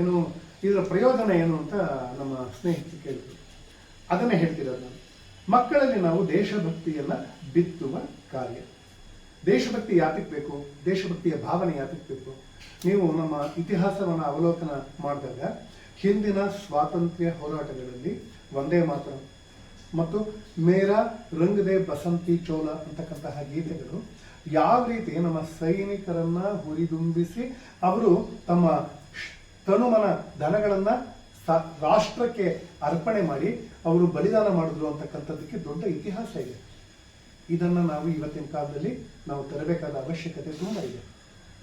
ಏನು, ಇದರ ಪ್ರಯೋಜನ ಏನು ಅಂತ ನಮ್ಮ ಸ್ನೇಹಿತರು ಕೇಳಿದರು ಅದನ್ನೇ ಹೇಳ್ತಿರೋದು ನಾನು. ಮಕ್ಕಳಲ್ಲಿ ನಾವು ದೇಶಭಕ್ತಿಯನ್ನ ಬಿತ್ತುವ ಕಾರ್ಯ. ದೇಶಭಕ್ತಿ ಯಾತಕ್ಕೆ ಬೇಕು? ದೇಶಭಕ್ತಿಯ ಭಾವನೆ ಯಾತಕ್ಕೆ ಬೇಕು? ನೀವು ನಮ್ಮ ಇತಿಹಾಸವನ್ನು ಅವಲೋಕನ ಮಾಡಿದಾಗ ಹಿಂದಿನ ಸ್ವಾತಂತ್ರ್ಯ ಹೋರಾಟಗಳಲ್ಲಿ ಒಂದೇ ಮಾತ್ರ ಮತ್ತು ಮೇರಾ ರಂಗದೇ ಬಸಂತಿ ಚೋಲ ಅಂತಕ್ಕಂತಹ ಗೀತೆಗಳು ಯಾವ ರೀತಿ ನಮ್ಮ ಸೈನಿಕರನ್ನ ಹುರಿದುಂಬಿಸಿ ಅವರು ತಮ್ಮ ತನುಮನ ದನಗಳನ್ನ ಸ- ರಾಷ್ಟ್ರಕ್ಕೆ ಅರ್ಪಣೆ ಮಾಡಿ ಅವರು ಬಲಿದಾನ ಮಾಡಿದ್ರು ಅಂತಕ್ಕಂಥದ್ದಕ್ಕೆ ದೊಡ್ಡ ಇತಿಹಾಸ ಇದೆ. ಇದನ್ನ ನಾವು ಇವತ್ತಿನ ಕಾಲದಲ್ಲಿ ನಾವು ತರಬೇಕಾದ ಅವಶ್ಯಕತೆ ತುಂಬ ಇದೆ.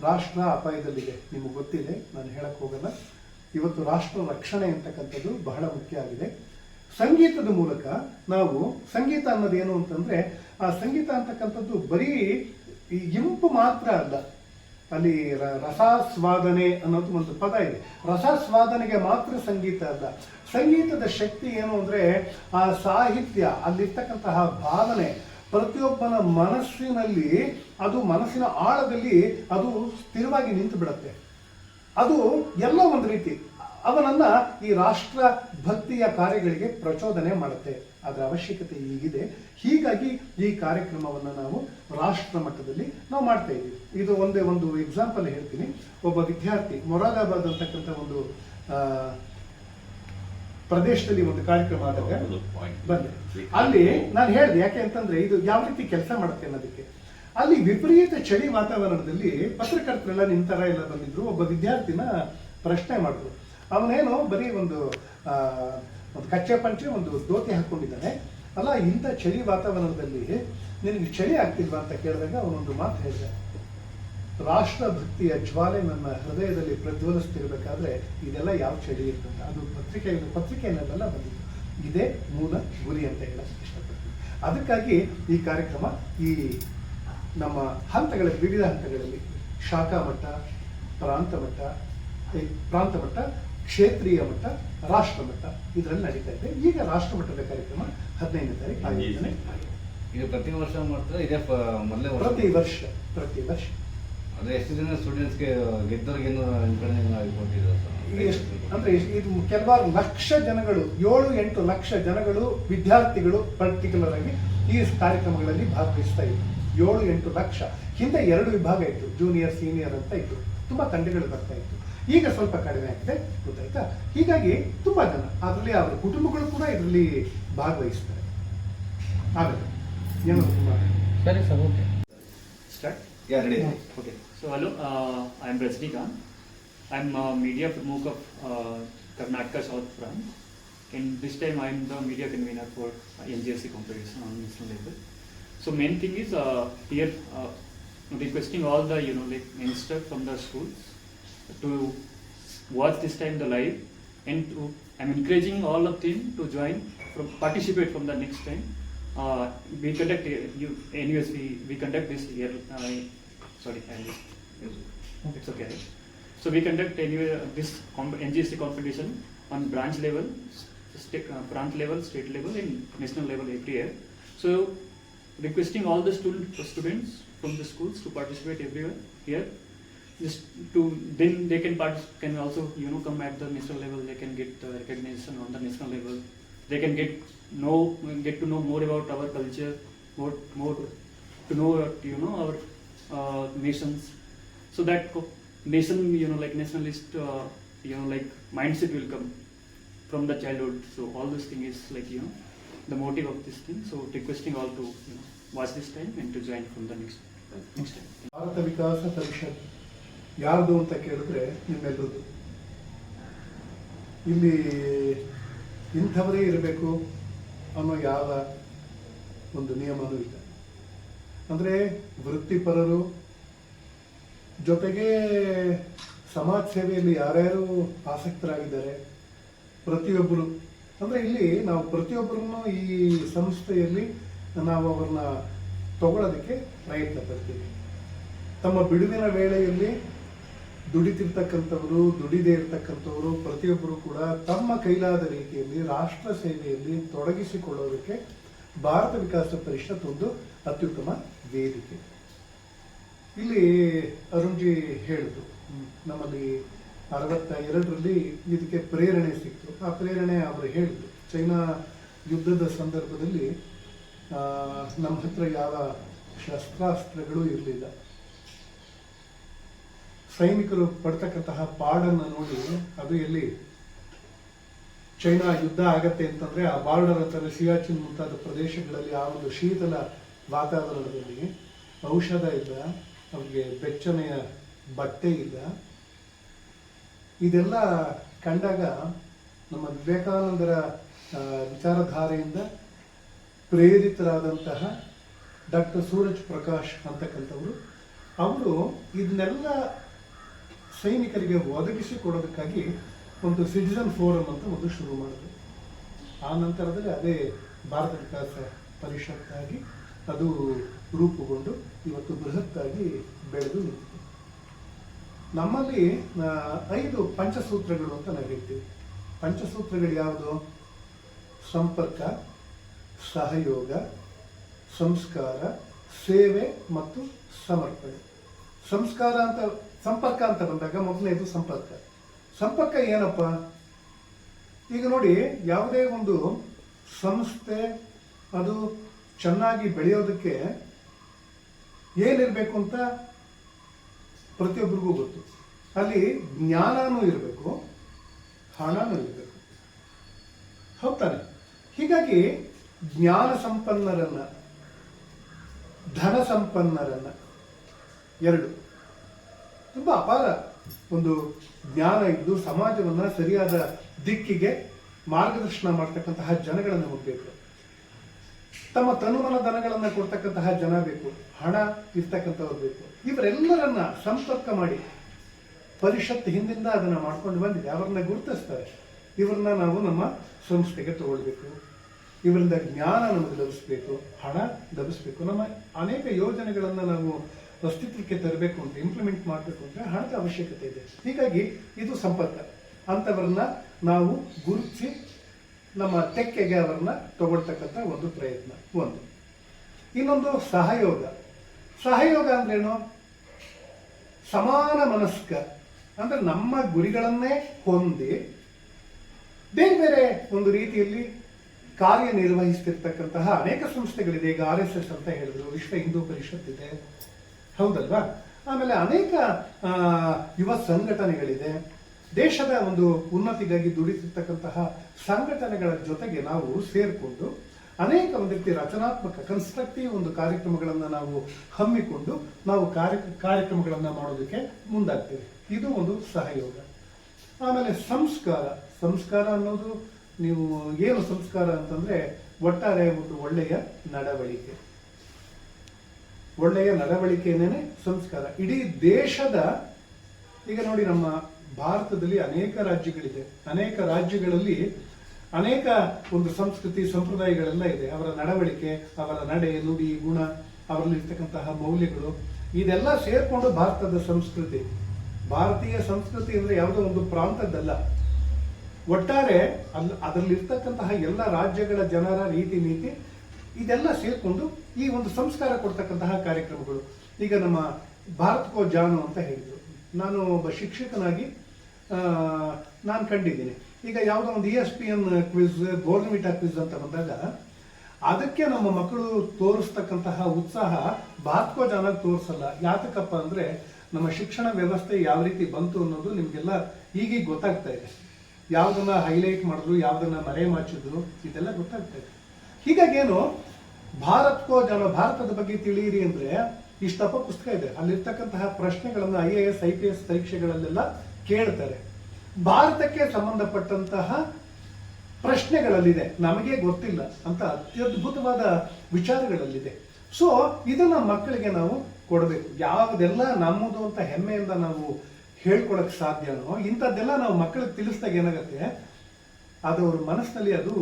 ರಾಷ್ಟ್ರ ಅಪಾಯದಲ್ಲಿದೆ. ನಿಮಗೆ ಗೊತ್ತಿದೆ, ನಾನು ಹೇಳಕ್ ಹೋಗಲ್ಲ. ಇವತ್ತು ರಾಷ್ಟ್ರ ರಕ್ಷಣೆ ಅಂತಕ್ಕಂಥದ್ದು ಬಹಳ ಮುಖ್ಯ ಆಗಿದೆ. ಸಂಗೀತದ ಮೂಲಕ ನಾವು ಸಂಗೀತ ಅನ್ನೋದೇನು ಅಂತಂದ್ರೆ, ಆ ಸಂಗೀತ ಅಂತಕ್ಕಂಥದ್ದು ಬರೀ ಇಂಪು ಮಾತ್ರ ಅಲ್ಲ. ಅಲ್ಲಿ ರಸಾಸ್ವಾದನೆ ಅನ್ನೋದು ಒಂದು ಪದ ಇದೆ. ರಸಾಸ್ವಾದನೆಗೆ ಮಾತ್ರ ಸಂಗೀತ ಅಲ್ಲ. ಸಂಗೀತದ ಶಕ್ತಿ ಏನು ಅಂದರೆ ಆ ಸಾಹಿತ್ಯ, ಅಲ್ಲಿರ್ತಕ್ಕಂತಹ ಭಾವನೆ, ಪ್ರತಿಯೊಬ್ಬನ ಮನಸ್ಸಿನಲ್ಲಿ, ಅದು ಮನಸ್ಸಿನ ಆಳದಲ್ಲಿ ಅದು ಸ್ಥಿರವಾಗಿ ನಿಂತು ಬಿಡುತ್ತೆ. ಅದು ಎಲ್ಲ ಒಂದು ರೀತಿ. ಅವನನ್ನು ಈ ರಾಷ್ಟ್ರ ಭಕ್ತಿಯ ಕಾರ್ಯಗಳಿಗೆ ಪ್ರಚೋದನೆ ಮಾಡುತ್ತೆ. ಅದರ ಅವಶ್ಯಕತೆ ಈಗಿದೆ ಹೀಗಾಗಿ ಈ ಕಾರ್ಯಕ್ರಮವನ್ನು ನಾವು ರಾಷ್ಟ್ರ ಮಟ್ಟದಲ್ಲಿ ನಾವು ಮಾಡ್ತಾ ಇದ್ದೀವಿ. ಇದು ಒಂದೇ ಒಂದು ಎಕ್ಸಾಂಪಲ್ ಹೇಳ್ತೀನಿ. ಒಬ್ಬ ವಿದ್ಯಾರ್ಥಿ ಮೊರಾದಾಬಾದ್ ಅಂತಕ್ಕಂಥ ಒಂದು ಆ, ಪ್ರದೇಶದಲ್ಲಿ ಒಂದು ಕಾರ್ಯಕ್ರಮ ಆದಾಗ ಬಂದೆ. ಅಲ್ಲಿ ನಾನು ಹೇಳಿದೆ ಯಾಕೆ ಅಂತಂದ್ರೆ ಇದು ಯಾವ ರೀತಿ ಕೆಲಸ ಮಾಡುತ್ತೆ ಅನ್ನೋದಕ್ಕೆ. ಅಲ್ಲಿ ವಿಪರೀತ ಚಳಿ ವಾತಾವರಣದಲ್ಲಿ ಪತ್ರಕರ್ತರೆಲ್ಲ ನಿಂತರ ಎಲ್ಲ ಬಂದಿದ್ರು. ಒಬ್ಬ ವಿದ್ಯಾರ್ಥಿನ ಪ್ರಶ್ನೆ ಮಾಡಿದ್ರು. ಅವನೇನು ಬರೀ ಒಂದು ಆ, ಒಂದು ಕಚ್ಚೆ ಪಂಚೆ, ಒಂದು ದೋತಿ ಹಾಕ್ಕೊಂಡಿದ್ದಾನೆ ಅಲ್ಲ, ಇಂಥ ಚಳಿ ವಾತಾವರಣದಲ್ಲಿ ನಿನಗೆ ಚಳಿ ಆಗ್ತಿಲ್ವಾ ಅಂತ ಕೇಳಿದಾಗ ಅವನೊಂದು ಮಾತು ಹೇಳಿದೆ. ರಾಷ್ಟ್ರ ಭಕ್ತಿಯ ಜ್ವಾಲೆ ನನ್ನ ಹೃದಯದಲ್ಲಿ ಪ್ರಜ್ವಲಿಸ್ತಿರ್ಬೇಕಾದ್ರೆ ಇದೆಲ್ಲ ಯಾವ ಚಳಿ ಇರ್ತದೆ? ಅದು ಪತ್ರಿಕೆ ಪತ್ರಿಕೆಯನ್ನೆಲ್ಲ ಬಂದಿತ್ತು ಇದೇ ಮೂಲ ಗುರಿ ಅಂತ ಹೇಳಿ ಇಷ್ಟಪಡ್ತೀನಿ. ಅದಕ್ಕಾಗಿ ಈ ಕಾರ್ಯಕ್ರಮ ಈ ನಮ್ಮ ಹಂತಗಳ, ವಿವಿಧ ಹಂತಗಳಲ್ಲಿ ಶಾಖಾ ಮಟ್ಟ, ಪ್ರಾಂತ ಮಟ್ಟ ಪ್ರಾಂತ ಮಟ್ಟ ಕ್ಷೇತ್ರೀಯ ಮಟ್ಟ ರಾಷ್ಟ್ರ ಮಟ್ಟ ಇದರಲ್ಲಿ ನಡೀತಾ ಇದೆ. ಈಗ ರಾಷ್ಟ್ರ ಮಟ್ಟದ ಕಾರ್ಯಕ್ರಮ ಹದಿನೈದನೇ ತಾರೀಕು ಆಯೋಜನೆ. ಇದು ಪ್ರತಿ ವರ್ಷ ಮಾಡ್ತಾರೆ ಇದೇ ಮೊದಲೇ ಪ್ರತಿ ವರ್ಷ ಪ್ರತಿ ವರ್ಷ. ಅಂದ್ರೆ ಎಷ್ಟು ಜನ ಸ್ಟೂಡೆಂಟ್ಸ್ಗೆ ಎಷ್ಟು ಅಂದ್ರೆ ಇದು ಕೆಲವಾರು ಲಕ್ಷ ಜನಗಳು ಏಳು ಎಂಟು ಲಕ್ಷ ಜನಗಳು ವಿದ್ಯಾರ್ಥಿಗಳು ಪರ್ಟಿಕ್ಯುಲರ್ ಆಗಿ ಈ ಕಾರ್ಯಕ್ರಮಗಳಲ್ಲಿ ಭಾಗವಹಿಸ್ತಾ ಇದ್ರು. ಏಳು ಎಂಟು ಲಕ್ಷ. ಹಿಂದೆ ಎರಡು ವಿಭಾಗ ಇತ್ತು ಜೂನಿಯರ್ ಸೀನಿಯರ್ ಅಂತ ಇತ್ತು. ತುಂಬ ತಂಡಗಳು ಬರ್ತಾ ಇತ್ತು. ಈಗ ಸ್ವಲ್ಪ ಕಡಿಮೆ ಆಗಿದೆ ಗೊತ್ತಾಯ್ತಾ? ಹೀಗಾಗಿ ತುಂಬ ಜನ ಅದರಲ್ಲಿ ಅವರ ಕುಟುಂಬಗಳು ಕೂಡ ಇದರಲ್ಲಿ ಭಾಗವಹಿಸ್ತಾರೆ. ಆಗುತ್ತೆ ಏನು ಸರಿ ಸರ್ ಓಕೆ. ಸ್ಟಾರ್ಟ್ ಎರಡೇ okay so hello I am Rajinikanth I am media ಪ್ರಮುಖ of Karnataka south from and this time I am the media convener for N G S C competition on national level so main thing is here requesting all the you know like minister from the schools to watch this time the live and to I'm encouraging all of them to join from participate from the next time. Uh, we conduct you anyways we, we conduct this year uh, sorry it's okay right? so we conduct anyway uh, this comp- NGSC competition on branch level state uh, branch level state level and national level every year so requesting all the student, students from the schools to participate everywhere here. Just to then they can part can also you know come at the national level. They can get uh, recognition on the national level. They can get know get to know more about our culture more more to know about, you know our uh, nations. So that nation you know like nationalist uh, you know like mindset will come from the childhood. So all this thing is like you know the motive of this thing. So requesting all to you know watch this time and to join from the next Bharat Vikas Parishad ಯಾರ್ದು ಅಂತ ಕೇಳಿದ್ರೆ ನಿಮ್ಮೆಲ್ಲರದು ಇಲ್ಲಿ ಇಂಥವರೇ ಇರಬೇಕು ಅನ್ನೋ ಯಾವ ಒಂದು ನಿಯಮನೂ ಇಲ್ಲ. ಅಂದರೆ ವೃತ್ತಿಪರರು ಜೊತೆಗೆ ಸಮಾಜ ಸೇವೆಯಲ್ಲಿ ಯಾರ್ಯಾರು ಆಸಕ್ತರಾಗಿದ್ದಾರೆ, ಪ್ರತಿಯೊಬ್ಬರು. ಅಂದರೆ ಇಲ್ಲಿ ನಾವು ಪ್ರತಿಯೊಬ್ಬರನ್ನು ಈ ಸಂಸ್ಥೆಯಲ್ಲಿ ನಾವು ಅವ್ರನ್ನ ತಗೊಳ್ಳೋದಕ್ಕೆ ಪ್ರಯತ್ನ ಪಡ್ತೀವಿ. ತಮ್ಮ ಬಿಡುವಿನ ವೇಳೆಯಲ್ಲಿ ದುಡಿತಿರ್ತಕ್ಕಂಥವರು, ದುಡಿದೇ ಇರ್ತಕ್ಕಂಥವರು, ಪ್ರತಿಯೊಬ್ಬರು ಕೂಡ ತಮ್ಮ ಕೈಲಾದ ರೀತಿಯಲ್ಲಿ ರಾಷ್ಟ್ರ ಸೇವೆಯಲ್ಲಿ ತೊಡಗಿಸಿಕೊಳ್ಳೋದಕ್ಕೆ ಭಾರತ ವಿಕಾಸ ಪರಿಷತ್ ಒಂದು ಅತ್ಯುತ್ತಮ ವೇದಿಕೆ. ಇಲ್ಲಿ ಅರುಣ್ಜಿ ಹೇಳಿದ್ರು ನಮ್ಮಲ್ಲಿ ಅರವತ್ತ ಎರಡರಲ್ಲಿ ಇದಕ್ಕೆ ಪ್ರೇರಣೆ ಸಿಕ್ತು. ಆ ಪ್ರೇರಣೆ ಅವರು ಹೇಳಿದ್ರು, ಚೈನಾ ಯುದ್ಧದ ಸಂದರ್ಭದಲ್ಲಿ ನಮ್ಮ ಹತ್ರ ಯಾವ ಶಸ್ತ್ರಾಸ್ತ್ರಗಳು ಇರಲಿಲ್ಲ. ಸೈನಿಕರು ಪಡ್ತಕ್ಕಂತಹ ಪಾಡನ್ನು ನೋಡಿ, ಅದು ಎಲ್ಲಿ ಚೈನಾ ಯುದ್ಧ ಆಗತ್ತೆ ಅಂತಂದ್ರೆ ಆ ಬಾರ್ಡರ್ ಅಂತಾರೆ ಸಿಯಾಚಿನ್ ಮುಂತಾದ ಪ್ರದೇಶಗಳಲ್ಲಿ ಆ ಒಂದು ಶೀತಲ ವಾತಾವರಣದಲ್ಲಿ ಔಷಧ ಇಲ್ಲ, ಅವ್ರಿಗೆ ಬೆಚ್ಚನೆಯ ಬಟ್ಟೆ ಇಲ್ಲ. ಇದೆಲ್ಲ ಕಂಡಾಗ ನಮ್ಮ ವಿವೇಕಾನಂದರ ವಿಚಾರಧಾರೆಯಿಂದ ಪ್ರೇರಿತರಾದಂತಹ ಡಾಕ್ಟರ್ ಸೂರಜ್ ಪ್ರಕಾಶ್ ಅಂತಕ್ಕಂಥವರು ಅವರು ಇದನ್ನೆಲ್ಲ ಸೈನಿಕರಿಗೆ ಒದಗಿಸಿ ಕೊಡೋದಕ್ಕಾಗಿ ಒಂದು ಸಿಟಿಸನ್ ಫೋರಮ್ ಅಂತ ಒಂದು ಶುರು ಮಾಡಿದ್ರು. ಆ ನಂತರದಲ್ಲಿ ಅದೇ ಭಾರತ ವಿಕಾಸ ಪರಿಷತ್ತಾಗಿ ಅದು ರೂಪುಗೊಂಡು ಇವತ್ತು ಬೃಹತ್ತಾಗಿ ಬೆಳೆದು ನಿಂತಿದೆ. ನಮ್ಮಲ್ಲಿ ಐದು ಪಂಚಸೂತ್ರಗಳು ಅಂತ ನಾವು ಹೇಳ್ತೀವಿ. ಪಂಚಸೂತ್ರಗಳು ಯಾವುದು? ಸಂಪರ್ಕ ಸಹಯೋಗ, ಸಂಸ್ಕಾರ, ಸೇವೆ ಮತ್ತು ಸಮರ್ಪಣೆ. ಸಂಸ್ಕಾರ ಅಂತ, ಸಂಪರ್ಕ ಅಂತ ಬಂದಾಗ ಮೊದಲನೇದು ಸಂಪರ್ಕ. ಸಂಪರ್ಕ ಏನಪ್ಪ? ಈಗ ನೋಡಿ, ಯಾವುದೇ ಒಂದು ಸಂಸ್ಥೆ ಅದು ಚೆನ್ನಾಗಿ ಬೆಳೆಯೋದಕ್ಕೆ ಏನಿರಬೇಕು ಅಂತ ಪ್ರತಿಯೊಬ್ಬರಿಗೂ ಗೊತ್ತು. ಅಲ್ಲಿ ಜ್ಞಾನನೂ ಇರಬೇಕು, ಹಣನೂ ಇರಬೇಕು. ಹೌದಾನೆ ಹೀಗಾಗಿ ಜ್ಞಾನ ಸಂಪನ್ನರನ್ನ, ಧನ ಸಂಪನ್ನರನ್ನ. ಎರಡು. ತುಂಬಾ ಅಪಾರ ಒಂದು ಜ್ಞಾನ ಇದ್ದು ಸಮಾಜವನ್ನ ಸರಿಯಾದ ದಿಕ್ಕಿಗೆ ಮಾರ್ಗದರ್ಶನ ಮಾಡ್ತಕ್ಕಂತಹ ಜನಗಳನ್ನು ಹೋಗ್ಬೇಕು ತಮ್ಮ ತನುಮನ ದನಗಳನ್ನ ಕೊಡ್ತಕ್ಕಂತಹ ಜನ ಬೇಕು, ಹಣ ಇರ್ತಕ್ಕಂಥವ್ರು ಬೇಕು. ಇವರೆಲ್ಲರನ್ನ ಸಂಪರ್ಕ ಮಾಡಿ ಪರಿಷತ್ ಹಿಂದಿಂದ ಅದನ್ನ ಮಾಡ್ಕೊಂಡು ಬಂದಿದೆ. ಅವರನ್ನ ಗುರುತಿಸ್ತಾರೆ. ಇವ್ರನ್ನ ನಾವು ನಮ್ಮ ಸಂಸ್ಥೆಗೆ ತಗೊಳ್ಬೇಕು. ಇವರಿಂದ ಜ್ಞಾನ ನಮಗೆ ಲಭಿಸಬೇಕು, ಹಣ ಲಭಿಸಬೇಕು. ನಮ್ಮ ಅನೇಕ ಯೋಜನೆಗಳನ್ನು ನಾವು ಅಸ್ತಿತ್ವಕ್ಕೆ ತರಬೇಕು ಅಂತ ಇಂಪ್ಲಿಮೆಂಟ್ ಮಾಡಬೇಕು ಅಂದರೆ ಹಣದ ಅವಶ್ಯಕತೆ ಇದೆ. ಹೀಗಾಗಿ ಇದು ಸಂಪರ್ಕ. ಅಂಥವ್ರನ್ನ ನಾವು ಗುರುತಿಸಿ ನಮ್ಮ ತೆಕ್ಕೆಗೆ ಅವರನ್ನ ತಗೊಳ್ತಕ್ಕಂಥ ಒಂದು ಪ್ರಯತ್ನ. ಒಂದು. ಇನ್ನೊಂದು ಸಹಯೋಗ. ಸಹಯೋಗ ಅಂದ್ರೇನು? ಸಮಾನ ಮನಸ್ಕ. ಅಂದ್ರೆ ನಮ್ಮ ಗುರಿಗಳನ್ನೇ ಹೊಂದಿ ಬೇರೆ ಬೇರೆ ಒಂದು ರೀತಿಯಲ್ಲಿ ಕಾರ್ಯನಿರ್ವಹಿಸ್ತಿರ್ತಕ್ಕಂತಹ ಅನೇಕ ಸಂಸ್ಥೆಗಳಿದೆ. ಈಗ ಆರ್ ಎಸ್ ಎಸ್ ಅಂತ ಹೇಳಿದ್ರು, ವಿಶ್ವ ಹಿಂದೂ ಪರಿಷತ್ ಇದೆ. ಹೌದಲ್ವಾ? ಆಮೇಲೆ ಅನೇಕ ಯುವ ಸಂಘಟನೆಗಳಿದೆ. ದೇಶದ ಒಂದು ಉನ್ನತಿಗಾಗಿ ದುಡಿತಿರ್ತಕ್ಕಂತಹ ಸಂಘಟನೆಗಳ ಜೊತೆಗೆ ನಾವು ಸೇರಿಕೊಂಡು ಅನೇಕ ಒಂದು ರೀತಿ ರಚನಾತ್ಮಕ ಕನ್ಸ್ಟ್ರಕ್ಟಿವ್ ಒಂದು ಕಾರ್ಯಕ್ರಮಗಳನ್ನು ನಾವು ಹಮ್ಮಿಕೊಂಡು ನಾವು ಕಾರ್ಯ, ಕಾರ್ಯಕ್ರಮಗಳನ್ನು ಮಾಡೋದಕ್ಕೆ ಮುಂದಾಗ್ತೇವೆ. ಇದು ಒಂದು ಸಹಯೋಗ. ಆಮೇಲೆ ಸಂಸ್ಕಾರ. ಸಂಸ್ಕಾರ ಅನ್ನೋದು ನೀವು ಏನು ಸಂಸ್ಕಾರ ಅಂತಂದ್ರೆ ಒಟ್ಟಾರೆ ಒಂದು ಒಳ್ಳೆಯ ನಡವಳಿಕೆ. ಒಳ್ಳೆಯ ನಡವಳಿಕೆನೇ ಸಂಸ್ಕಾರ. ಇಡೀ ದೇಶದ, ಈಗ ನೋಡಿ ನಮ್ಮ ಭಾರತದಲ್ಲಿ ಅನೇಕ ರಾಜ್ಯಗಳಿದೆ. ಅನೇಕ ರಾಜ್ಯಗಳಲ್ಲಿ ಅನೇಕ ಒಂದು ಸಂಸ್ಕೃತಿ ಸಂಪ್ರದಾಯಗಳೆಲ್ಲ ಇದೆ. ಅವರ ನಡವಳಿಕೆ, ಅವರ ನಡೆ, ನುಡಿ, ಗುಣ, ಅವರಲ್ಲಿರ್ತಕ್ಕಂತಹ ಮೌಲ್ಯಗಳು. ಇದೆಲ್ಲ ಸೇರ್ಕೊಂಡು ಭಾರತದ ಸಂಸ್ಕೃತಿ. ಭಾರತೀಯ ಸಂಸ್ಕೃತಿ ಅಂದ್ರೆ ಯಾವುದೋ ಒಂದು ಪ್ರಾಂತದ್ದಲ್ಲ. ಒಟ್ಟಾರೆ ಅಲ್ಲಿ ಅದರಲ್ಲಿರ್ತಕ್ಕಂತಹ ಎಲ್ಲ ರಾಜ್ಯಗಳ ಜನರ ರೀತಿ ನೀತಿ, ಇದೆಲ್ಲ ಸೇರಿಕೊಂಡು ಈ ಒಂದು ಸಂಸ್ಕಾರ ಕೊಡ್ತಕ್ಕಂತಹ ಕಾರ್ಯಕ್ರಮಗಳು. ಈಗ ನಮ್ಮ ಭಾರತ್ಕೋ ಜಾನು ಅಂತ ಹೇಳಿದ್ರು. ನಾನು ಒಬ್ಬ ಶಿಕ್ಷಕನಾಗಿ ನಾನು ಕಂಡಿದ್ದೀನಿ. ಈಗ ಯಾವುದೋ ಒಂದು E S P N quiz ಗೋರ್ನಮಿಟಾ quiz ಅಂತ ಬಂದಾಗ, ಅದಕ್ಕೆ ನಮ್ಮ ಮಕ್ಕಳು ತೋರಿಸ್ತಕ್ಕಂತಹ ಉತ್ಸಾಹ ಭಾರತ್ಕೋ ಜಾನಾಗಿ ತೋರಿಸಲ್ಲ. ಯಾತಕಪ್ಪ ಅಂದ್ರೆ, ನಮ್ಮ ಶಿಕ್ಷಣ ವ್ಯವಸ್ಥೆ ಯಾವ ರೀತಿ ಬಂತು ಅನ್ನೋದು ನಿಮಗೆಲ್ಲ ಈಗೀಗ ಗೊತ್ತಾಗ್ತಾ ಇದೆ. ಯಾವ್ದನ್ನ ಹೈಲೈಟ್ ಮಾಡಿದ್ರು, ಯಾವ್ದನ್ನ ಮರೆ ಮಾಚಿದ್ರು, ಇದೆಲ್ಲ ಗೊತ್ತಾಗ್ತದೆ. ಹೀಗಾಗಿ ಏನು? ಭಾರತ್ಕೋ ಜನ, ಭಾರತದ ಬಗ್ಗೆ ತಿಳಿಯಿರಿ ಅಂದ್ರೆ ಇಷ್ಟಪ್ಪ ಪುಸ್ತಕ ಇದೆ. ಅಲ್ಲಿರ್ತಕ್ಕಂತಹ ಪ್ರಶ್ನೆಗಳನ್ನ I A S I P S ಪರೀಕ್ಷೆಗಳಲ್ಲೆಲ್ಲ ಕೇಳ್ತಾರೆ. ಭಾರತಕ್ಕೆ ಸಂಬಂಧಪಟ್ಟಂತಹ ಪ್ರಶ್ನೆಗಳಲ್ಲಿದೆ. ನಮಗೆ ಗೊತ್ತಿಲ್ಲ ಅಂತ ಅತ್ಯದ್ಭುತವಾದ ವಿಚಾರಗಳಲ್ಲಿದೆ. ಸೊ ಇದನ್ನ ಮಕ್ಕಳಿಗೆ ನಾವು ಕೊಡಬೇಕು. ಯಾವುದೆಲ್ಲ ನಮ್ಮದು ಅಂತ ಹೆಮ್ಮೆಯಿಂದ ನಾವು ಹೇಳ್ಕೊಳಕ್ ಸಾಧ್ಯನೋ ಇಂಥದ್ದೆಲ್ಲ ನಾವು ಮಕ್ಕಳಿಗೆ ತಿಳಿಸ್ದಾಗ ಏನಾಗುತ್ತೆ? ಅದು ಅವ್ರ ಮನಸ್ಸಿನಲ್ಲಿ ಅದು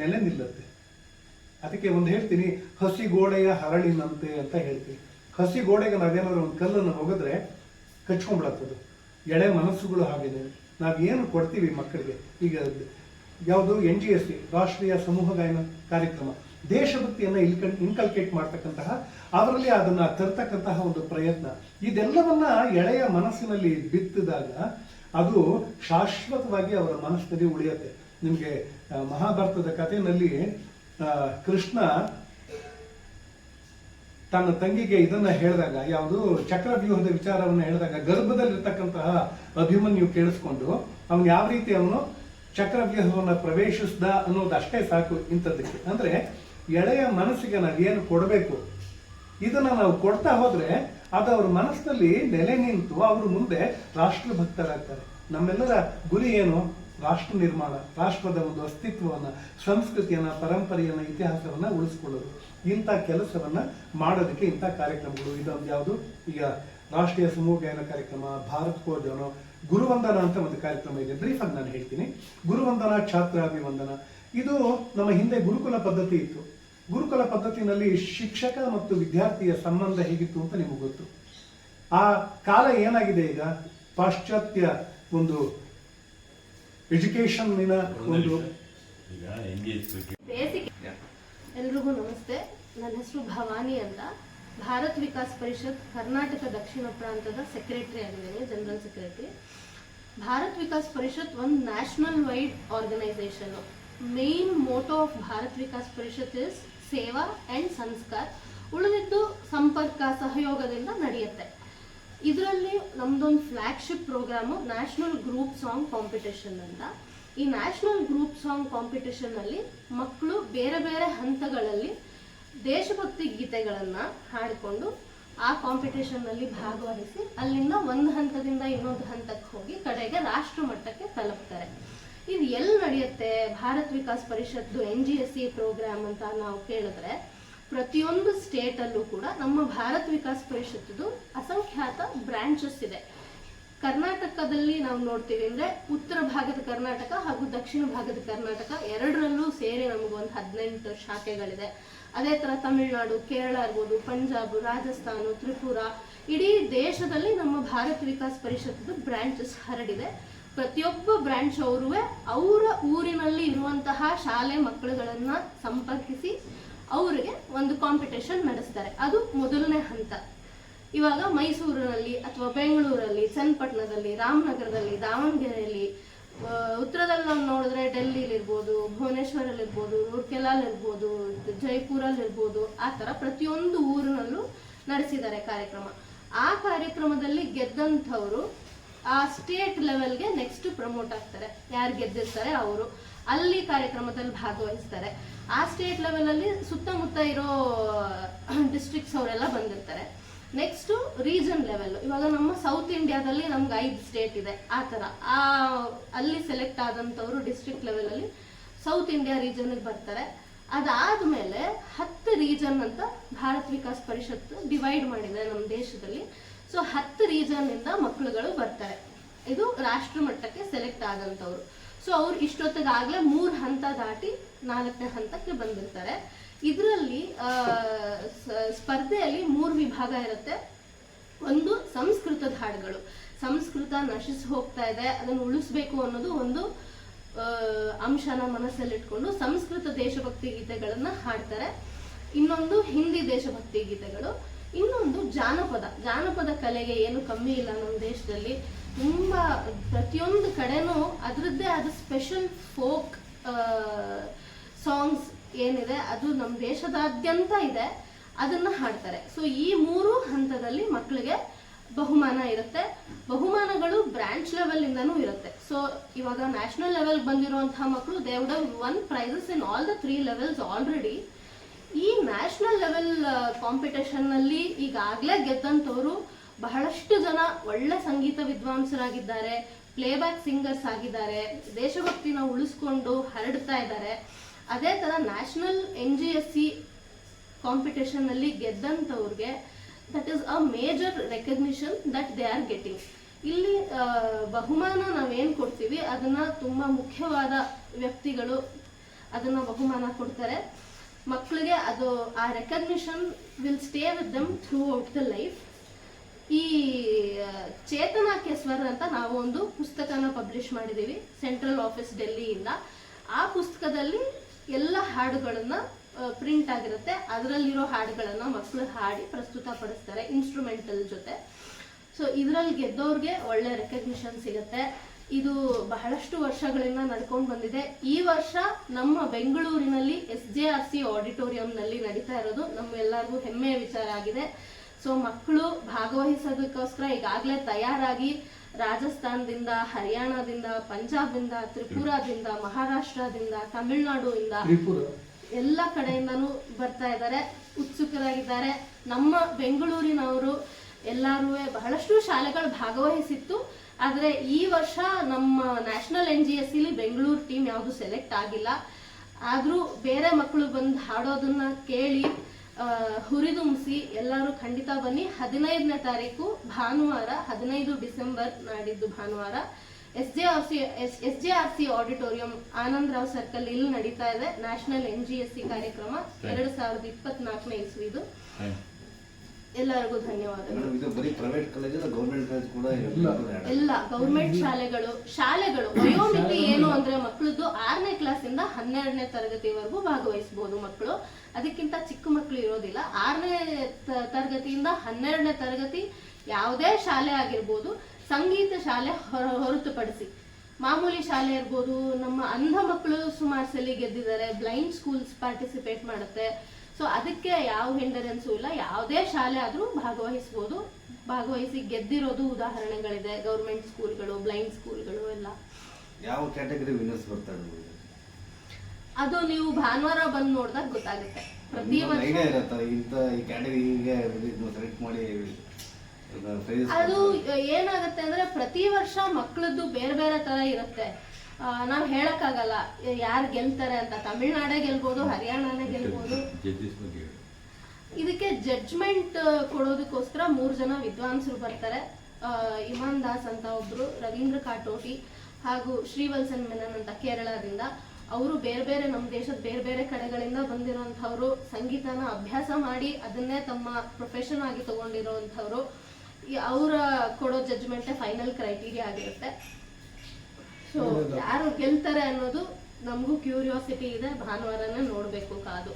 ನೆಲೆ ನಿಲ್ಲುತ್ತೆ. ಅದಕ್ಕೆ ಒಂದು ಹೇಳ್ತೀನಿ, ಹಸಿ ಗೋಡೆಯ ಹರಳಿನಂತೆ ಅಂತ ಹೇಳ್ತೀನಿ. ಹಸಿ ಗೋಡೆಗೆ ನಾವೇನಾದ್ರು ಒಂದು ಕಲ್ಲನ್ನು ಹೋಗಿದ್ರೆ ಕಚ್ಕೊಂಡ್ಬಿಡತ್ತದು. ಎಳೆ ಮನಸ್ಸುಗಳು ನಾವು ನಾವೇನು ಕೊಡ್ತೀವಿ ಮಕ್ಕಳಿಗೆ ಈಗ ಯಾವುದು ಎನ್ ಜಿ ಎಸ್ ಸಿ, ರಾಷ್ಟ್ರೀಯ ಸಮೂಹ ಗಾಯನ ಕಾರ್ಯಕ್ರಮ. ದೇಶಭಕ್ತಿಯನ್ನ ಇಲ್ಕ ಇನ್ಕಲ್ಕೇಟ್ ಮಾಡ್ತಕ್ಕಂತಹ, ಅವರಲ್ಲಿ ಅದನ್ನ ತರ್ತಕ್ಕಂತಹ ಒಂದು ಪ್ರಯತ್ನ. ಇದೆಲ್ಲವನ್ನ ಎಳೆಯ ಮನಸ್ಸಿನಲ್ಲಿ ಬಿತ್ತಿದಾಗ ಅದು ಶಾಶ್ವತವಾಗಿ ಅವರ ಮನಸ್ಸಿನಲ್ಲಿ ಉಳಿಯುತ್ತೆ. ನಿಮಗೆ ಮಹಾಭಾರತದ ಕಥೆಯಲ್ಲಿ ಕೃಷ್ಣ ತನ್ನ ತಂಗಿಗೆ ಇದನ್ನ ಹೇಳಿದಾಗ, ಯಾವುದು ಚಕ್ರವ್ಯೂಹದ ವಿಚಾರವನ್ನು ಹೇಳಿದಾಗ, ಗರ್ಭದಲ್ಲಿರ್ತಕ್ಕಂತಹ ಅಭಿಮನ್ಯು ಕೇಳಿಸ್ಕೊಂಡು, ಅವನು ಯಾವ ರೀತಿ ಅವನು ಚಕ್ರವ್ಯೂಹವನ್ನು ಪ್ರವೇಶಿಸ್ದ ಅನ್ನೋದು ಅಷ್ಟೇ ಸಾಕು ಇಂಥದ್ದಕ್ಕೆ. ಅಂದ್ರೆ ಎಳೆಯ ಮನಸ್ಸಿಗೆ ನಾವೇನು ಕೊಡಬೇಕು? ಇದನ್ನ ನಾವು ಕೊಡ್ತಾ ಹೋದ್ರೆ ಅದು ಅವ್ರ ಮನಸ್ಸಿನಲ್ಲಿ ನೆಲೆ ನಿಂತು ಅವರು ಮುಂದೆ ರಾಷ್ಟ್ರಭಕ್ತರಾಗ್ತಾರೆ. ನಮ್ಮೆಲ್ಲರ ಗುರಿ ಏನು? ರಾಷ್ಟ್ರ ನಿರ್ಮಾಣ, ರಾಷ್ಟ್ರದ ಒಂದು ಅಸ್ತಿತ್ವವನ್ನ, ಸಂಸ್ಕೃತಿಯನ್ನ, ಪರಂಪರೆಯನ್ನ, ಇತಿಹಾಸವನ್ನ ಉಳಿಸ್ಕೊಳ್ಳೋದು. ಇಂಥ ಕೆಲಸವನ್ನ ಮಾಡೋದಕ್ಕೆ ಇಂಥ ಕಾರ್ಯಕ್ರಮಗಳು. ಇದೊಂದು ಯಾವುದು? ಈಗ ರಾಷ್ಟ್ರೀಯ ಸಮೂಹ ಗಾಯನ ಕಾರ್ಯಕ್ರಮ, ಭಾರತ್ ಕೋಜನ ಗುರುವಂದನ ಅಂತ ಒಂದು ಕಾರ್ಯಕ್ರಮ ಇದೆ. ಬ್ರೀಫ್ ನಾನು ಹೇಳ್ತೀನಿ. ಗುರುವಂದನ, ಛಾತ್ರಾಭಿವಂದನ. ಇದು ನಮ್ಮ ಹಿಂದೆ ಗುರುಕುಲ ಪದ್ಧತಿ ಇತ್ತು. ಗುರುಕುಲ ಪದ್ಧತಿನಲ್ಲಿ ಶಿಕ್ಷಕ ಮತ್ತು ವಿದ್ಯಾರ್ಥಿಯ ಸಂಬಂಧ ಹೇಗಿತ್ತು ಅಂತ ನಿಮಗೆ ಗೊತ್ತು. ಆ ಕಾಲ ಏನಾಗಿದೆ ಈಗ? ಪಾಶ್ಚಾತ್ಯ ಒಂದು ಎಜುಕೇಶನ್ನಿನ ಒಂದು ಎಲ್ರಿಗೂ ನಮಸ್ತೆ. ನನ್ನ ಹೆಸರು ಭವಾನಿ ಅಂತ. ಭಾರತ್ ವಿಕಾಸ್ ಪರಿಷತ್ ಕರ್ನಾಟಕ ದಕ್ಷಿಣ ಪ್ರಾಂತದ ಸೆಕ್ರೆಟರಿ ಆಗಿದ್ದೇನೆ ಜನರಲ್ ಸೆಕ್ರೆಟರಿ ಭಾರತ್ ವಿಕಾಸ್ ಪರಿಷತ್ ಒಂದು national wide organisation main motto of Bharat Vikas Parishad is seva and sanskara ಉಳಿದಿದ್ದು ಸಂಪರ್ಕ, ಸಹಯೋಗದಿಂದ ನಡೆಯುತ್ತೆ. ಇದರಲ್ಲಿ ನಮ್ದೊಂದು flagship program national group song competition ಅಂತ. ಈ ನ್ಯಾಷನಲ್ ಗ್ರೂಪ್ ಸಾಂಗ್ ಕಾಂಪಿಟೇಷನ್ ಅಲ್ಲಿ ಮಕ್ಕಳು ಬೇರೆ ಬೇರೆ ಹಂತಗಳಲ್ಲಿ ದೇಶಭಕ್ತಿ ಗೀತೆಗಳನ್ನ ಹಾಡಿಕೊಂಡು ಆ ಕಾಂಪಿಟೇಷನ್ನಲ್ಲಿ ಭಾಗವಹಿಸಿ ಅಲ್ಲಿಂದ ಒಂದು ಹಂತದಿಂದ ಇನ್ನೊಂದು ಹಂತಕ್ಕೆ ಹೋಗಿ ಕಡೆಗೆ ರಾಷ್ಟ್ರ ಮಟ್ಟಕ್ಕೆ ತಲುಪ್ತಾರೆ. ಇದು ಎಲ್ಲಿ ನಡೆಯುತ್ತೆ? Bharat Vikas Parishad N G S C program ಅಂತ ನಾವು ಕೇಳಿದ್ರೆ ಪ್ರತಿಯೊಂದು ಸ್ಟೇಟ್ ಅಲ್ಲೂ ಕೂಡ ನಮ್ಮ ಭಾರತ್ ವಿಕಾಸ್ ಪರಿಷತ್ದು ಅಸಂಖ್ಯಾತ ಬ್ರಾಂಚಸ್ ಇದೆ. ಕರ್ನಾಟಕದಲ್ಲಿ ನಾವು ನೋಡ್ತೀವಿ ಅಂದ್ರೆ ಉತ್ತರ ಭಾಗದ ಕರ್ನಾಟಕ ಹಾಗೂ ದಕ್ಷಿಣ ಭಾಗದ ಕರ್ನಾಟಕ ಎರಡರಲ್ಲೂ ಸೇರಿ ನಮಗೊಂದು ಹದಿನೆಂಟು ಶಾಖೆಗಳಿದೆ. ಅದೇ ತರ ತಮಿಳುನಾಡು, ಕೇರಳ ಇರ್ಬೋದು ಪಂಜಾಬ್, ರಾಜಸ್ಥಾನ, ತ್ರಿಪುರ, ಇಡೀ ದೇಶದಲ್ಲಿ ನಮ್ಮ ಭಾರತ್ ವಿಕಾಸ್ ಪರಿಷತ್ದು ಬ್ರಾಂಚಸ್ ಹರಡಿದೆ. ಪ್ರತಿಯೊಬ್ಬ ಬ್ರಾಂಚ್ ಅವರು ಅವರ ಊರಿನಲ್ಲಿ ಇರುವಂತಹ ಶಾಲೆ ಮಕ್ಕಳುಗಳನ್ನ ಸಂಪರ್ಕಿಸಿ ಅವರಿಗೆ ಒಂದು ಕಾಂಪಿಟೇಷನ್ ನಡೆಸ್ತಾರೆ. ಅದು ಮೊದಲನೇ ಹಂತ. ಇವಾಗ ಮೈಸೂರಿನಲ್ಲಿ ಅಥವಾ ಬೆಂಗಳೂರಲ್ಲಿ, ಚನ್ನಪಟ್ಟಣದಲ್ಲಿ, ರಾಮನಗರದಲ್ಲಿ, ದಾವಣಗೆರೆಯಲ್ಲಿ ಉತ್ತರದಲ್ಲಿ ನಾವು ನೋಡಿದ್ರೆ ಡೆಲ್ಲಿಲಿ ಇರ್ಬೋದು ಭುವನೇಶ್ವರಲ್ಲಿ ಇರ್ಬೋದು ರೂರ್ಕೆಲಾಲ್ ಇರ್ಬೋದು ಜೈಪುರಲ್ಲಿ ಇರ್ಬೋದು ಆ ತರ ಪ್ರತಿಯೊಂದು ಊರಿನಲ್ಲೂ ನಡೆಸಿದ್ದಾರೆ ಕಾರ್ಯಕ್ರಮ. ಆ ಕಾರ್ಯಕ್ರಮದಲ್ಲಿ ಗೆದ್ದಂಥವ್ರು ಆ ಸ್ಟೇಟ್ ಲೆವೆಲ್ಗೆ ನೆಕ್ಸ್ಟ್ ಪ್ರಮೋಟ್ ಆಗ್ತಾರೆ. ಯಾರು ಗೆದ್ದಿರ್ತಾರೆ ಅವರು. ಅಲ್ಲಿ ಕಾರ್ಯಕ್ರಮದಲ್ಲಿ ಭಾಗವಹಿಸ್ತಾರೆ. ಆ ಸ್ಟೇಟ್ ಲೆವೆಲಲ್ಲಿ ಸುತ್ತಮುತ್ತ ಇರೋ ಡಿಸ್ಟ್ರಿಕ್ಟ್ಸ್ ಅವರೆಲ್ಲ ಬಂದಿರ್ತಾರೆ. ನೆಕ್ಸ್ಟ್ ರೀಜನ್ ಲೆವೆಲ್ ಇವಾಗ ನಮ್ಮ ಸೌತ್ ಇಂಡಿಯಾದಲ್ಲಿ ನಮ್ಗೆ ಐದು ಸ್ಟೇಟ್ ಇದೆ. ಆ ಥರ. ಆ, ಅಲ್ಲಿ ಸೆಲೆಕ್ಟ್ ಆದಂತವ್ರು ಡಿಸ್ಟ್ರಿಕ್ಟ್ ಲೆವೆಲಲ್ಲಿ ಸೌತ್ ಇಂಡಿಯಾ ರೀಜನ್ ಬರ್ತಾರೆ. ಅದಾದ್ಮೇಲೆ ಹತ್ತು ರೀಜನ್ ಅಂತ ಭಾರತ್ ವಿಕಾಸ್ ಪರಿಷತ್ ಡಿವೈಡ್ ಮಾಡಿದೆ ನಮ್ಮ ದೇಶದಲ್ಲಿ. ಸೊ ಹತ್ತು ರೀಸನ್ ಇಂದ ಮಕ್ಕಳುಗಳು ಬರ್ತಾರೆ. ಇದು ರಾಷ್ಟ್ರ ಮಟ್ಟಕ್ಕೆ ಸೆಲೆಕ್ಟ್ ಆದಂಥವ್ರು ಸೊ ಅವ್ರು ಇಷ್ಟೊತ್ತಿಗಾಗ್ಲೇ ಮೂರು ಹಂತ ದಾಟಿ ನಾಲ್ಕನೇ ಹಂತಕ್ಕೆ ಬಂದಿರ್ತಾರೆ. ಇದರಲ್ಲಿ ಸ್ಪರ್ಧೆಯಲ್ಲಿ ಮೂರು ವಿಭಾಗ ಇರುತ್ತೆ. ಒಂದು ಸಂಸ್ಕೃತದ ಹಾಡುಗಳು ಸಂಸ್ಕೃತ ನಶಿಸಿ ಹೋಗ್ತಾ ಇದೆ, ಅದನ್ನು ಉಳಿಸ್ಬೇಕು ಅನ್ನೋದು ಒಂದು ಅಂಶನ ಮನಸ್ಸಲ್ಲಿಟ್ಕೊಂಡು ಸಂಸ್ಕೃತ ದೇಶಭಕ್ತಿ ಗೀತೆಗಳನ್ನ ಹಾಡ್ತಾರೆ. ಇನ್ನೊಂದು ಹಿಂದಿ ದೇಶಭಕ್ತಿ ಗೀತೆಗಳು. ಇನ್ನೊಂದು ಜಾನಪದ. ಜಾನಪದ ಕಲೆಗೆ ಏನು ಕಮ್ಮಿ ಇಲ್ಲ ನಮ್ಮ ದೇಶದಲ್ಲಿ. ತುಂಬಾ ಪ್ರತಿಯೊಂದು ಕಡೆನೂ ಅದರದ್ದೇ ಆದ ಸ್ಪೆಷಲ್ ಫೋಕ್ ಸಾಂಗ್ಸ್ ಏನಿದೆ, ಅದು ನಮ್ಮ ದೇಶದಾದ್ಯಂತ ಇದೆ. ಅದನ್ನ ಹಾಡ್ತಾರೆ. ಸೊ ಈ ಮೂರು ಹಂತದಲ್ಲಿ ಮಕ್ಕಳಿಗೆ ಬಹುಮಾನ ಇರುತ್ತೆ. ಬಹುಮಾನಗಳು ಬ್ರಾಂಚ್ ಲೆವೆಲ್ ಇಂದನೂ ಇರುತ್ತೆ. ಸೊ ಇವಾಗ ನ್ಯಾಷನಲ್ ಲೆವೆಲ್ ಬಂದಿರುವಂತಹ ಮಕ್ಕಳು they won prizes in all the three levels already ಕಾಂಪಿಟೇಷನ್ನಲ್ಲಿ ಈಗಾಗಲೇ ಗೆದ್ದಂತವರು ಬಹಳಷ್ಟು ಜನ ಒಳ್ಳೆ ಸಂಗೀತ ವಿದ್ವಾಂಸರಾಗಿದ್ದಾರೆ ಪ್ಲೇಬ್ಯಾಕ್ ಸಿಂಗರ್ಸ್ ಆಗಿದ್ದಾರೆ, ದೇಶಭಕ್ತಿನ ಉಳಿಸ್ಕೊಂಡು ಹರಡ್ತಾ ಇದ್ದಾರೆ. ಅದೇ ತರ national N G S C competition ಅಲ್ಲಿ ಗೆದ್ದಂಥವ್ರಿಗೆ that is a major recognition that they are getting ಇಲ್ಲಿ ಬಹುಮಾನ ನಾವೇನ್ ಕೊಡ್ತೀವಿ, ಅದನ್ನ ತುಂಬಾ ಮುಖ್ಯವಾದ ವ್ಯಕ್ತಿಗಳು ಅದನ್ನ ಬಹುಮಾನ ಕೊಡ್ತಾರೆ. ಮಕ್ಕಳಿಗೆ ಅದು ಆ recognition will stay with them throughout the life ಈ ಚೇತನ ಕೆಸ್ವರ್ ಅಂತ ನಾವು ಒಂದು ಪುಸ್ತಕನ ಪಬ್ಲಿಷ್ ಮಾಡಿದೀವಿ ಸೆಂಟ್ರಲ್ ಆಫೀಸ್ ಡೆಲ್ಲಿಯಿಂದ ಆ ಪುಸ್ತಕದಲ್ಲಿ ಎಲ್ಲ ಹಾಡುಗಳನ್ನ ಪ್ರಿಂಟ್ ಆಗಿರುತ್ತೆ. ಅದರಲ್ಲಿರೋ ಹಾಡುಗಳನ್ನ ಮಕ್ಕಳು ಹಾಡಿ ಪ್ರಸ್ತುತ ಪಡಿಸ್ತಾರೆ ಇನ್ಸ್ಟ್ರೂಮೆಂಟಲ್ ಜೊತೆ. ಸೊ ಇದರಲ್ಲಿ ಗೆದ್ದವ್ರಿಗೆ ಒಳ್ಳೆ ರೆಕಗ್ನಿಷನ್ ಸಿಗುತ್ತೆ. ಇದು ಬಹಳಷ್ಟು ವರ್ಷಗಳಿಂದ ನಡ್ಕೊಂಡು ಬಂದಿದೆ. ಈ ವರ್ಷ ನಮ್ಮ ಬೆಂಗಳೂರಿನಲ್ಲಿ ಎಸ್ ಜೆ ಆರ್ ಸಿ ಆಡಿಟೋರಿಯಂನಲ್ಲಿ ನಡೀತಾ ಇರೋದು ನಮ್ಮೆಲ್ಲರಿಗೂ ಹೆಮ್ಮೆಯ ವಿಚಾರ ಆಗಿದೆ. ಸೊ ಮಕ್ಕಳು ಭಾಗವಹಿಸೋದಕ್ಕೋಸ್ಕರ ಈಗಾಗಲೇ ತಯಾರಾಗಿ ರಾಜಸ್ಥಾನದಿಂದ ಹರಿಯಾಣದಿಂದ ಪಂಜಾಬ್ದಿಂದ ತ್ರಿಪುರಾದಿಂದ ಮಹಾರಾಷ್ಟ್ರದಿಂದ ತಮಿಳುನಾಡುವಿಂದ ಎಲ್ಲ ಕಡೆಯಿಂದನು ಬರ್ತಾ ಇದ್ದಾರೆ ಉತ್ಸುಕರಾಗಿದ್ದಾರೆ. ನಮ್ಮ ಬೆಂಗಳೂರಿನವರು ಎಲ್ಲರೂ ಬಹಳಷ್ಟು ಶಾಲೆಗಳು ಭಾಗವಹಿಸಿತ್ತು. ಆದರೆ ಈ ವರ್ಷ ನಮ್ಮ ನ್ಯಾಷನಲ್ ಎನ್ ಜಿ ಎಸ್ ಇಲ್ಲಿ ಬೆಂಗಳೂರು ಟೀಮ್ ಯಾವುದು ಸೆಲೆಕ್ಟ್ ಆಗಿಲ್ಲ. ಆದರೂ ಬೇರೆ ಮಕ್ಕಳು ಬಂದು ಹಾಡೋದನ್ನ ಕೇಳಿ ಹುರಿದುಂಬಿಸಿ ಎಲ್ಲರೂ ಖಂಡಿತ ಬನ್ನಿ. ಹದಿನೈದನೇ ತಾರೀಕು ಭಾನುವಾರ ಹದಿನೈದು ಡಿಸೆಂಬರ್ ನಾಡಿದ್ದು ಭಾನುವಾರ S J R C S S J R C auditorium Anand Rao circle ಇಲ್ಲಿ ನಡೀತಾ ಇದೆ. National N G S C ಕಾರ್ಯಕ್ರಮ ಎರಡು ಸಾವಿರದ ಇಪ್ಪತ್ನಾಲ್ಕನೇ ಇಸ್ವಿದು. ಎಲ್ಲರಿಗೂ ಧನ್ಯವಾದಗಳು ಇಲ್ಲ ಇದು ಬರೀ ಪ್ರೈವೇಟ್ ಕಾಲೇಜ್ ಅಲ್ಲ ಗೌರ್ಮೆಂಟ್ ಕಾಲೇಜ್ ಕೂಡ ಎಲ್ಲ. ಗೌರ್ಮೆಂಟ್ ಶಾಲೆಗಳು ಶಾಲೆಗಳು ವಯೋಮಿತಿ ಏನು ಅಂದ್ರೆ ಮಕ್ಕಳದ್ದು ಆರನೇ ಕ್ಲಾಸಿಂದ ಹನ್ನೆರಡನೇ ತರಗತಿವರೆಗೂ ಭಾಗವಹಿಸಬಹುದು ಮಕ್ಕಳು ಅದಕ್ಕಿಂತ ಚಿಕ್ಕ ಮಕ್ಕಳು ಇರೋದಿಲ್ಲ. ಆರನೇ ತ- ತರಗತಿಯಿಂದ ಹನ್ನೆರಡನೇ ತರಗತಿ ಯಾವುದೇ ಶಾಲೆ ಆಗಿರ್ಬೋದು ಸಂಗೀತ ಶಾಲೆ ಹೊರ- ಹೊರತುಪಡಿಸಿ. ಮಾಮೂಲಿ ಶಾಲೆ ಇರ್ಬೋದು ನಮ್ಮ ಅಂಧ ಮಕ್ಕಳು ಸುಮಾರು ಸಲ ಗೆದ್ದಿದ್ದಾರೆ ಬ್ಲೈಂಡ್ ಸ್ಕೂಲ್ಸ್ ಪಾರ್ಟಿಸಿಪೇಟ್ ಮಾಡುತ್ತೆ. ಸೊ ಅದಕ್ಕೆ ಯಾವ ಹಿಂಡರೆನ್ಸು ಇಲ್ಲ. ಯಾವುದೇ ಶಾಲೆ ಆದರೂ ಭಾಗವಹಿಸ್ಬೋದು. ಭಾಗವಹಿಸಿ ಗೆದ್ದಿರೋದು ಉದಾಹರಣೆಗಳಿದೆ. ಗೌರ್ಮೆಂಟ್ ಸ್ಕೂಲ್ಗಳು ಬ್ಲೈಂಡ್ ಸ್ಕೂಲ್ಗಳು ಎಲ್ಲ. ಯಾವ ಕ್ಯಾಟಗರಿ ವಿನ್ನರ್ಸ್ ಬರ್ತಾರೆ ಅದು ನೀವು ಭಾನುವಾರ ಬಂದು ನೋಡಿದಾಗ ಗೊತ್ತಾಗುತ್ತೆ. ಪ್ರತಿ ಅದು ಏನಾಗುತ್ತೆ ಅಂದ್ರೆ ಪ್ರತಿ ವರ್ಷ ಮಕ್ಕಳದ್ದು ಬೇರೆ ಬೇರೆ ತರ ಇರುತ್ತೆ. ನಾವ್ ಹೇಳಕ್ಕಾಗಲ್ಲ. ಯಾರು ಗೆಲ್ತಾರೆ ಅಂತ. ತಮಿಳ್ನಾಡೇ ಗೆಲ್ಬೋದು ಹರಿಯಾಣನೇ ಗೆಲ್ಬೋದು. ಇದಕ್ಕೆ ಜಡ್ಜ್ಮೆಂಟ್ ಕೊಡೋದಕ್ಕೋಸ್ಕರ ಮೂರು ಜನ ವಿದ್ವಾಂಸರು ಬರ್ತಾರೆ. ಇಮಾನ್ ದಾಸ್ ಅಂತ ಒಬ್ರು ರವೀಂದ್ರ ಕಾಟೋಟಿ ಹಾಗೂ ಶ್ರೀವಲ್ಸನ್ ಮೆನನ್ ಅಂತ ಕೇರಳದಿಂದ. ಅವರು ಬೇರೆ ಬೇರೆ ನಮ್ಮ ದೇಶದ ಬೇರೆ ಬೇರೆ ಕಡೆಗಳಿಂದ ಬಂದಿರೋಂಥವ್ರು. ಸಂಗೀತನ ಅಭ್ಯಾಸ ಮಾಡಿ ಅದನ್ನೇ ತಮ್ಮ ಪ್ರೊಫೆಷನ್ ಆಗಿ ತಗೊಂಡಿರುವಂಥವ್ರು ಅವರ ಕೊಡೋ ಜಡ್ಜ್ಮೆಂಟೇ ಫೈನಲ್ ಕ್ರೈಟೀರಿಯಾ ಆಗಿರುತ್ತೆ. ಸೊ ಯಾರು ಗೆಲ್ತಾರೆ ಅನ್ನೋದು ನಮಗೂ ಕ್ಯೂರಿಯಾಸಿಟಿ ಇದೆ ಭಾನುವಾರನೇ ನೋಡಬೇಕು ಕಾದು.